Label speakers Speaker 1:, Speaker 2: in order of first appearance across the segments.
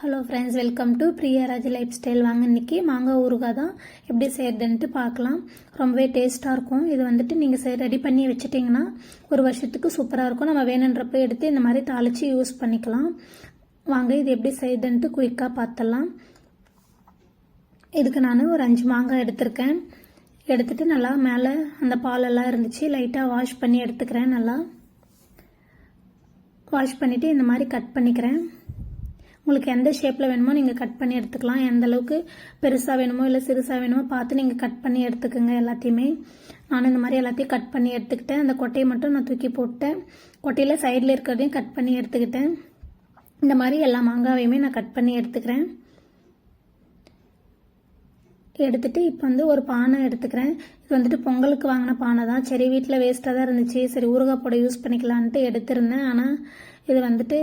Speaker 1: Hello friends welcome to Priyaraj lifestyle வாங்க இன்னைக்கு மாங்காய் ஊறுகாய் தான் எப்படி செய்யறதுன்ட்டு பார்க்கலாம். ரொம்பவே டேஸ்ட்டாக இருக்கும். இது வந்துட்டு நீங்கள் செய் ரெடி பண்ணி வச்சிட்டிங்கன்னா ஒரு வருஷத்துக்கு சூப்பராக இருக்கும். நம்ம வேணுன்றப்ப எடுத்து இந்த மாதிரி தாளித்து யூஸ் பண்ணிக்கலாம். வாங்க இது எப்படி செய்யுதுன்ட்டு குயிக்காக பார்த்துடலாம். இதுக்கு நான் ஒரு அஞ்சு மாங்காய் எடுத்திருக்கேன். எடுத்துகிட்டு நல்லா மேலே அந்த பாலெல்லாம் இருந்துச்சு. லைட்டாக வாஷ் பண்ணி எடுத்துக்கிறேன் நல்லா. வாஷ் பண்ணிவிட்டு இந்த மாதிரி கட் பண்ணிக்கிறேன். உங்களுக்கு எந்த ஷேப்பில் வேணுமோ நீங்கள் கட் பண்ணி எடுத்துக்கலாம். எந்த அளவுக்கு பெருசாக வேணுமோ இல்லை சிறுசாக வேணுமோ பார்த்து நீங்கள் கட் பண்ணி எடுத்துக்கோங்க எல்லாத்தையுமே. நான் இந்த மாதிரி எல்லாத்தையும் கட் பண்ணி எடுத்துக்கிட்டேன். அந்த கொட்டையை மட்டும் நான் தூக்கி போட்டேன் கொட்டையில் சைடில் இருக்கிறதையும் கட் பண்ணி எடுத்துக்கிட்டேன். இந்த மாதிரி எல்லா மாங்காவையுமே நான் கட் பண்ணி எடுத்துக்கிறேன். எடுத்துகிட்டு இப்போ வந்து ஒரு பானை எடுத்துக்கிறேன். இது வந்துட்டு பொங்கலுக்கு வாங்கின பானை தான். சரி வீட்டில் வேஸ்ட்டாக தான் இருந்துச்சு. சரி ஊறுகாய் போட யூஸ் பண்ணிக்கலான்ட்டு எடுத்திருந்தேன். ஆனால் இது வந்துட்டு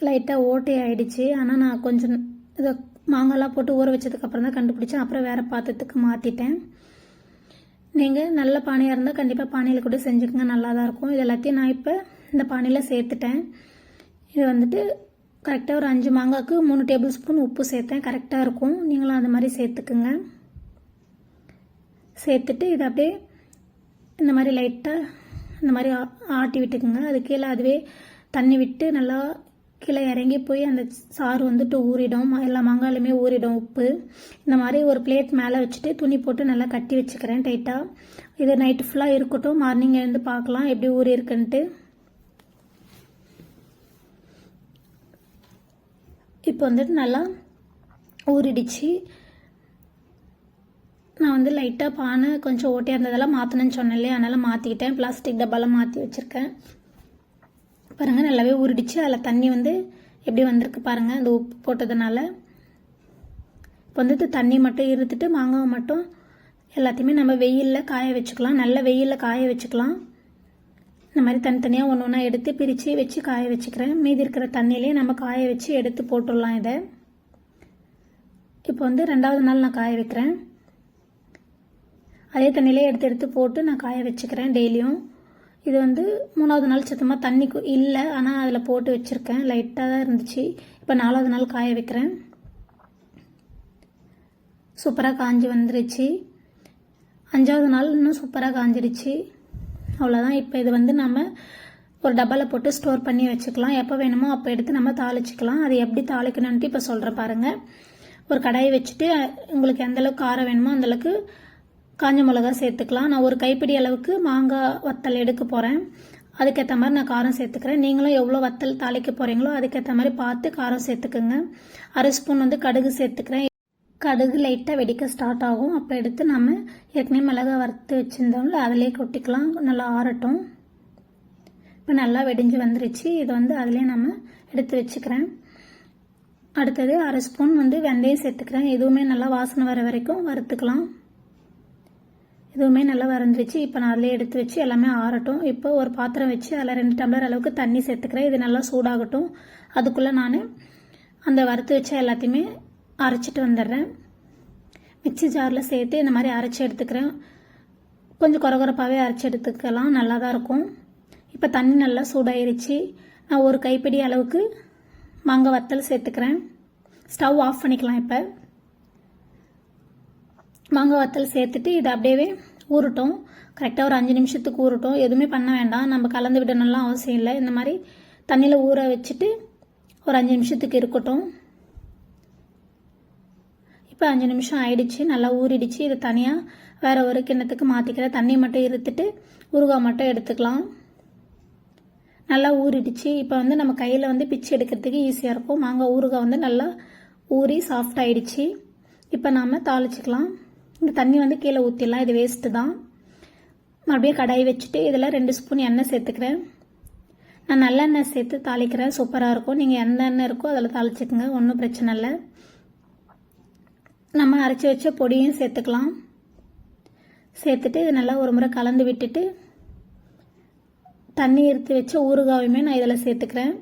Speaker 1: லைட்டாக ஓட்டை ஆகிடுச்சு ஆனால் நான் கொஞ்சம் இதை மாங்காய்லாம் போட்டு ஊற வச்சதுக்கப்புறம் தான் கண்டுபிடிச்சேன். அப்புறம் வேறு பாத்திரத்துக்கு மாற்றிட்டேன் நீங்கள் நல்ல பானையாக இருந்தால் கண்டிப்பாக பானையில் கூட செஞ்சுக்கோங்க. நல்லா தான் இருக்கும். இது எல்லாத்தையும் நான் இப்போ இந்த பானையில் சேர்த்துட்டேன். இது வந்துட்டு கரெக்டாக ஒரு அஞ்சு மாங்காய்க்கு மூணு டேபிள் ஸ்பூன் உப்பு சேர்த்தேன். கரெக்டாக இருக்கும். நீங்களும் அந்த மாதிரி சேர்த்துக்குங்க. சேர்த்துட்டு இதை அப்படியே இந்த மாதிரி லைட்டாக இந்த மாதிரி ஆ- ஆட்டி விட்டுக்குங்க. அது கீழே அதுவே தண்ணி விட்டு நல்லா கீழே இறங்கி போய் அந்த சாறு வந்துட்டு ஊறிடும். எல்லா மாங்காயிலுமே ஊறிடும் உப்பு. இந்த மாதிரி ஒரு பிளேட் மேலே வச்சுட்டு துணி போட்டு நல்லா கட்டி வச்சுக்கிறேன் டைட்டாக இது நைட்டு ஃபுல்லாக இருக்கட்டும். மார்னிங் எழுந்து பார்க்கலாம் எப்படி ஊறி இருக்குன்ட்டு. இப்போ வந்துட்டு நல்லா ஊறிடுச்சு. நான் வந்து லைட்டாக பானை கொஞ்சம் ஓட்டியாக இருந்ததெல்லாம் மாற்றணும்னு சொன்னேன் இல்லையா? அதனால் மாற்றிக்கிட்டேன் பிளாஸ்டிக் டப்பாலாம் மாற்றி வச்சுருக்கேன். பாருங்கள் நல்லாவே உருடிச்சு. அதில் தண்ணி வந்து எப்படி வந்திருக்கு பாருங்கள் அந்த உப்பு போட்டதுனால. இப்போ வந்துட்டு தண்ணி மட்டும் இருந்துட்டு மாங்காவை மட்டும் எல்லாத்தையுமே நம்ம வெயிலில் காய வச்சுக்கலாம். நல்ல வெயிலில் காய வச்சுக்கலாம். இந்த மாதிரி தனித்தனியாக ஒன்று ஒன்றா எடுத்து பிரித்து வச்சு காய வச்சுக்கிறேன். மீதி இருக்கிற தண்ணியிலே நம்ம காய வச்சு எடுத்து போட்டுடலாம் இதை. இப்போ வந்து ரெண்டாவது நாள் நான் காய வைக்கிறேன். அதே தண்ணியிலே எடுத்து எடுத்து போட்டு நான் காய வச்சுக்கிறேன் டெய்லியும். இது வந்து மூணாவது நாள் சுத்தமாக தண்ணி இல்லை. ஆனால் அதில் போட்டு வச்சுருக்கேன். லைட்டாக தான் இருந்துச்சு. இப்போ நாலாவது நாள் காய வைக்கிறேன். சூப்பராக காஞ்சி வந்துருச்சு. அஞ்சாவது நாள் இன்னும் சூப்பராக காஞ்சிருச்சு. அவ்வளோதான் இப்போ இது வந்து நம்ம ஒரு டப்பாவில் போட்டு ஸ்டோர் பண்ணி வச்சுக்கலாம். எப்போ வேணுமோ அப்போ எடுத்து நம்ம தாளிச்சிக்கலாம். அது எப்படி தாளிக்கணும்ட்டு இப்போ சொல்கிறேன் பாருங்கள் ஒரு கடாயை வச்சுட்டு உங்களுக்கு எந்தளவுக்கு காரம் வேணுமோ அந்தளவுக்கு காஞ்ச மிளகா சேர்த்துக்கலாம். நான் ஒரு கைப்பிடி அளவுக்கு மாங்காய் வத்தல் எடுக்க போகிறேன் அதுக்கேற்ற மாதிரி நான் காரம் சேர்த்துக்கிறேன். நீங்களும் எவ்வளோ வத்தல் தாளிக்க போகிறீங்களோ அதுக்கேற்ற மாதிரி பார்த்து காரம் சேர்த்துக்குங்க. அரை ஸ்பூன் வந்து கடுகு சேர்த்துக்கிறேன். கடுகு லைட்டாக வெடிக்க ஸ்டார்ட் ஆகும். அப்போ எடுத்து நம்ம ஏற்கனவே மிளகா வறுத்து வச்சுருந்தோம்ல அதிலே கொட்டிக்கலாம். நல்லா ஆறட்டும். இப்போ நல்லா வெடிஞ்சு வந்துருச்சு. இதை வந்து அதிலே நம்ம எடுத்து வச்சுக்கிறேன். அடுத்தது அரை ஸ்பூன் வந்து வெந்தயம் சேர்த்துக்கிறேன். எதுவுமே நல்லா வாசனை வர வரைக்கும் வறுத்துக்கலாம். இதுவுமே நல்லா வரைஞ்சிருச்சு இப்போ நான் அதிலே எடுத்து வச்சு எல்லாமே ஆறட்டும். இப்போ ஒரு பாத்திரம் வச்சு அதில் ரெண்டு டம்ளர் அளவுக்கு தண்ணி சேர்த்துக்கிறேன். இது நல்லா சூடாகட்டும். அதுக்குள்ளே நான் அந்த வறுத்து வச்ச எல்லாத்தையுமே அரைச்சிட்டு வந்துடுறேன். மிக்சி ஜாரில் சேர்த்து இந்த மாதிரி அரைச்சி எடுத்துக்கிறேன். கொஞ்சம் குறகுறப்பாகவே அரைச்சி எடுத்துக்கலாம். நல்லா தான் இருக்கும். இப்போ தண்ணி நல்லா சூடாயிருச்சு. நான் ஒரு கைப்பிடி அளவுக்கு மாங்காய் வத்தல் சேர்த்துக்கிறேன். ஸ்டவ் ஆஃப் பண்ணிக்கலாம் இப்போ. மாங்காய் வத்தல் சேர்த்துட்டு இதை அப்படியே ஊறட்டும். கரெக்டாக ஒரு அஞ்சு நிமிஷத்துக்கு ஊறட்டும். எதுவுமே பண்ண வேண்டாம். நம்ம கலந்து விடணும்லாம் அவசியம் இல்லை. இந்த மாதிரி தண்ணியில் ஊற வச்சுட்டு ஒரு அஞ்சு நிமிஷத்துக்கு இருக்கட்டும். இப்போ அஞ்சு நிமிஷம் ஆயிடுச்சு. நல்லா ஊறிடுச்சு. இதை தனியாக வேறு ஒரு கிண்ணத்துக்கு மாற்றிக்கிற தண்ணி மட்டும் இருத்துட்டு ஊறுகாய் மட்டும் எடுத்துக்கலாம். நல்லா ஊறிடுச்சு. இப்போ வந்து நம்ம கையில் வந்து பிச்சு எடுக்கிறதுக்கு ஈஸியாக இருக்கும். மாங்காய் ஊறுகாய் வந்து நல்லா ஊறி சாஃப்ட் ஆயிடுச்சு. இப்போ நாம் தாளிச்சிக்கலாம். இந்த தண்ணி வந்து கீழே ஊற்றிடலாம் இது வேஸ்ட்டு தான். மறுபடியும் கடாய் வச்சுட்டு இதில் ரெண்டு ஸ்பூன் எண்ணெய் சேர்த்துக்கிறேன். நான் நல்லெண்ணெய் சேர்த்து தாளிக்கிறேன். சூப்பராக இருக்கும். நீங்கள் எந்த எண்ணெய் இருக்கோ அதில் தாளிச்சுக்கோங்க. ஒன்றும் பிரச்சனை இல்லை. நம்ம அரைச்சி வச்ச பொடியும் சேர்த்துக்கலாம். சேர்த்துட்டு இது நல்லா ஒரு முறை கலந்து விட்டுட்டு தண்ணி எடுத்து வச்ச ஊறுகாயுமே நான் இதில் சேர்த்துக்கிறேன்.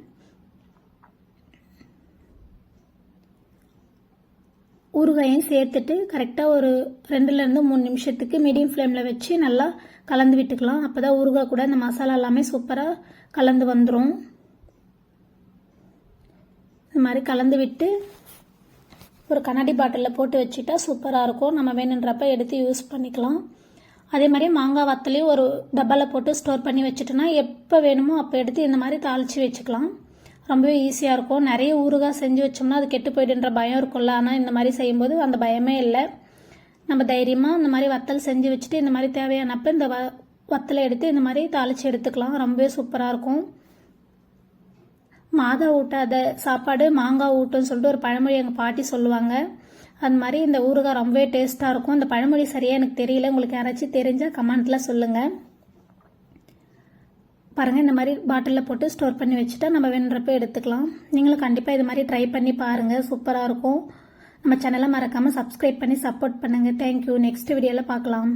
Speaker 1: ஊறுகாயும் சேர்த்துட்டு கரெக்டாக ஒரு ரெண்டுலேருந்து மூணு நிமிஷத்துக்கு மீடியம் ஃப்ளேமில் வச்சு நல்லா கலந்து விட்டுக்கலாம். அப்போ தான் ஊறுகாய் கூட இந்த மசாலா எல்லாமே சூப்பராக கலந்து வந்துடும் இது மாதிரி கலந்து விட்டு ஒரு கண்ணாடி பாட்டிலில் போட்டு வச்சுட்டா சூப்பராக இருக்கும். நம்ம வேணுன்றப்ப எடுத்து யூஸ் பண்ணிக்கலாம். அதே மாதிரி மாங்காய் வத்தலையும் ஒரு டப்பாவில் போட்டு ஸ்டோர் பண்ணி வச்சுட்டோன்னா எப்போ வேணுமோ அப்போ எடுத்து இந்த மாதிரி தாளித்து வச்சுக்கலாம். ரொம்பவே ஈஸியாக இருக்கும். நிறைய ஊறுகாய் செஞ்சு வச்சோம்னா அது கெட்டு போயிடுன்ற பயம் இருக்கும்ல. ஆனால் இந்த மாதிரி செய்யும்போது அந்த பயமே இல்லை. நம்ம தைரியமாக இந்த மாதிரி வத்தல் செஞ்சு வச்சுட்டு இந்த மாதிரி தேவையானப்போ இந்த வ வத்தலை எடுத்து இந்த மாதிரி தாளித்து எடுத்துக்கலாம். ரொம்பவே சூப்பராக இருக்கும். மாதா ஊட்டாத சாப்பாடு மாங்காய் ஊட்டுன்னு சொல்லிட்டு ஒரு பழமொழி எங்கள் பாட்டி சொல்லுவாங்க. அது மாதிரி இந்த ஊறுகாய் ரொம்பவே டேஸ்ட்டாக இருக்கும். இந்த பழமொழி சரியாக எனக்கு தெரியல. உங்களுக்கு யாராச்சும் தெரிஞ்சால் கமெண்ட்டில் சொல்லுங்கள் பாருங்கள் இந்த மாதிரி பாட்டிலில் போட்டு ஸ்டோர் பண்ணி வச்சுட்டா நம்ம வேணுறப்ப எடுத்துக்கலாம். நீங்களும் கண்டிப்பாக இது மாதிரி ட்ரை பண்ணி பாருங்கள் சூப்பராக இருக்கும். நம்ம சேனலை மறக்காமல் சப்ஸ்கிரைப் பண்ணி சப்போர்ட் பண்ணுங்கள் தேங்க்யூ நெக்ஸ்ட் வீடியோவில் பார்க்கலாம்.